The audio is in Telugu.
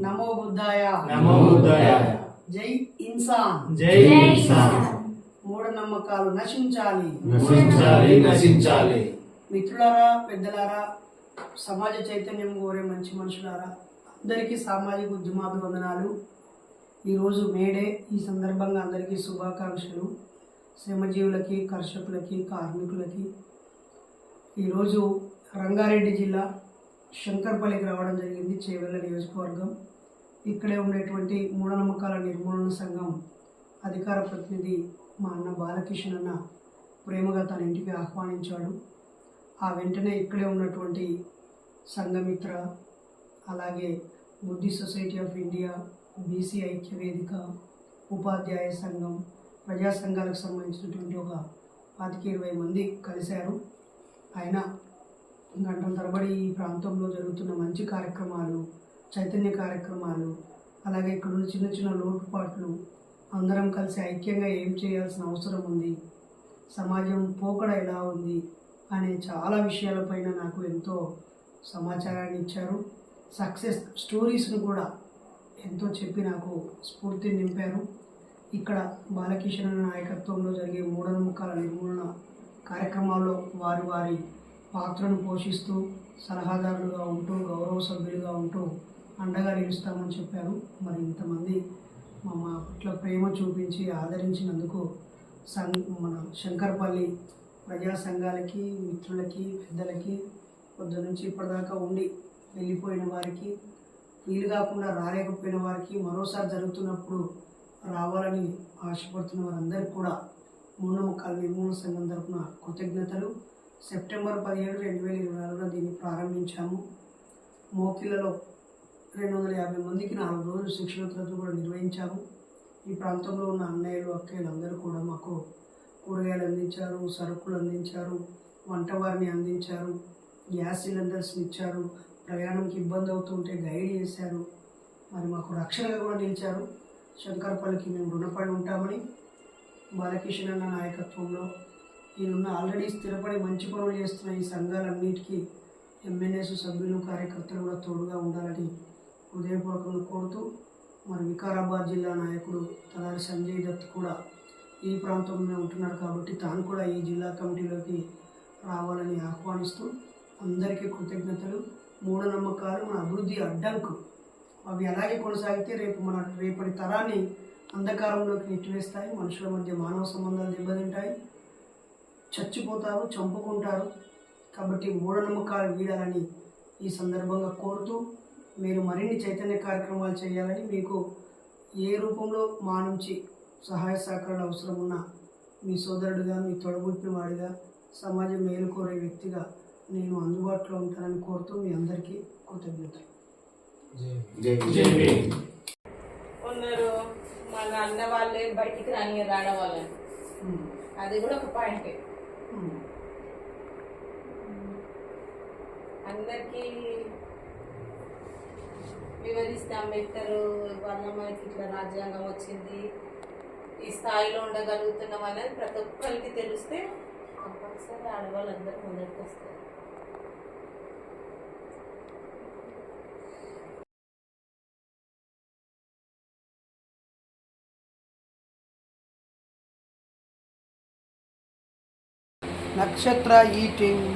నమో బుద్ధాయ. నమో బుద్ధాయ. జై ఇన్సాన్. జై ఇన్సాన్. మూఢనమ్మకాలు నశించాలి. నశించాలి నశించాలి. మిత్రులారా పెద్దలారా సమాజ చైతన్యం కోరే మంచి మనుషులారా అందరికీ సామాజిక ఉద్యమాభివందనాలు ఈరోజు మేడే ఈ సందర్భంగా అందరికీ శుభాకాంక్షలు. శ్రమజీవులకి కర్షకులకి కార్మికులకి. ఈరోజు రంగారెడ్డి జిల్లా శంకర్పల్లికి రావడం జరిగింది చేవెళ్ళ నియోజకవర్గం. ఇక్కడే ఉండేటువంటి మూఢనమ్మకాల నిర్మూలన సంఘం అధికార ప్రతినిధి మా అన్న బాలకిషన్ అన్న ప్రేమగా తన ఇంటికి ఆహ్వానించాడు. ఆ వెంటనే ఇక్కడే ఉన్నటువంటి సంఘమిత్ర అలాగే బుద్ధి సొసైటీ ఆఫ్ ఇండియా బీసీ ఐక్య వేదిక ఉపాధ్యాయ సంఘం ప్రజా సంఘాలకు సంబంధించినటువంటి ఒక పాతిక ఇరవై మంది కలిశారు. ఆయన గంటల తరబడి ఈ ప్రాంతంలో జరుగుతున్న మంచి కార్యక్రమాలు చైతన్య కార్యక్రమాలు అలాగే ఇక్కడ ఉన్న చిన్న చిన్న లోటుపాట్లు అందరం కలిసి ఐక్యంగా ఏం చేయాల్సిన అవసరం ఉంది సమాజం పోకడ ఎలా ఉంది అనే చాలా విషయాలపైన నాకు ఎంతో సమాచారాన్ని ఇచ్చారు. సక్సెస్ స్టోరీస్ను కూడా ఎంతో చెప్పి నాకు స్ఫూర్తిని నింపారు. ఇక్కడ బాలకిషన్ నాయకత్వంలో జరిగే మూఢనమ్మకాల నిర్మూలన కార్యక్రమాల్లో వారి వారి పాత్రను పోషిస్తూ సలహాదారులుగా ఉంటూ గౌరవ సభ్యులుగా ఉంటూ అండగా నిలుస్తామని చెప్పారు. మరి ఇంతమంది మా మా పట్ల ప్రేమ చూపించి ఆదరించినందుకు సం మన శంకర్పల్లి ప్రజా సంఘాలకి మిత్రులకి పెద్దలకి పొద్దు నుంచి ఇప్పటిదాకా ఉండి వెళ్ళిపోయిన వారికి వీలు కాకుండా రాలేకపోయిన వారికి మరోసారి జరుగుతున్నప్పుడు రావాలని ఆశపడుతున్న వారందరికీ కూడా మూఢనమ్మకాల నిర్మూలన సంఘం తరపున కృతజ్ఞతలు. సెప్టెంబర్ పదిహేడు రెండు వేల ఇరవై నాలుగులో దీన్ని ప్రారంభించాము. మోకిలలో రెండు వందల యాభై మందికి నాలుగు రోజులు శిక్షణ తరగతులు కూడా నిర్వహించాము. ఈ ప్రాంతంలో ఉన్న అన్నయ్యలు అక్కయ్యలు అందరూ కూడా మాకు కూరగాయలు అందించారు సరుకులు అందించారు వంటవారిని అందించారు గ్యాస్ సిలిండర్స్ని ఇచ్చారు ప్రయాణంకి ఇబ్బంది అవుతుంటే గైడ్ చేశారు. మరి మాకు రక్షణగా కూడా నిలిచారు. శంకరపల్లికి మేము రుణపడి ఉంటామని బాలకిషన్ అన్న నాయకత్వంలో ఈయనున్న ఆల్రెడీ స్థిరపడి మంచి పనులు చేస్తున్న ఈ సంఘాలన్నిటికీ ఎంఎన్ఎస్ సభ్యులు కార్యకర్తలు కూడా తోడుగా ఉండాలని హృదయపూర్వకంగా కోరుతూ మరి వికారాబాద్ జిల్లా నాయకుడు తలారి సంజయ్ దత్ కూడా ఈ ప్రాంతంలో ఉంటున్నాడు కాబట్టి తాను కూడా ఈ జిల్లా కమిటీలోకి రావాలని ఆహ్వానిస్తూ అందరికీ కృతజ్ఞతలు మూఢనమ్మకాలు మన అభివృద్ధి అడ్డంకు అవి అలాగే కొనసాగితే రేపు మన రేపటి తరాన్ని అంధకారంలోకి నెట్టివేస్తాయి. మనుషుల మధ్య మానవ సంబంధాలు దెబ్బతింటాయి. చచ్చిపోతారు చంపుకుంటారు. కాబట్టి మూఢనమ్మకాలు వీడాలని ఈ సందర్భంగా కోరుతూ మీరు మరిన్ని చైతన్య కార్యక్రమాలు చేయాలని మీకు ఏ రూపంలో మా నుంచి సహాయ సహకారాలు అవసరం ఉన్నా మీ సోదరుడిగా మీ తొడబుట్టిన వాడిగా సమాజం మేలు కోరే వ్యక్తిగా నేను అందుబాటులో ఉంటానని కోరుతూ మీ అందరికీ కృతజ్ఞతలు. భీమ్ ఉన్నారు మన అన్న వాళ్ళే బయటికి రాని రావడం వాళ్ళని. అది కూడా ఒక పాయింటే. అందరికీ వివరిస్తే అంబేద్కర్ వర్ణమైతే ఇట్లా రాజ్యాంగం వచ్చింది. ఈ స్థాయిలో ఉండగలుగుతున్నాం అనేది ప్రతి ఒక్కరికి తెలిస్తే కంపల్సరీ ఆడవాళ్ళందరూ ముందరికి వస్తారు. నక్షత్ర ఈటింగ్.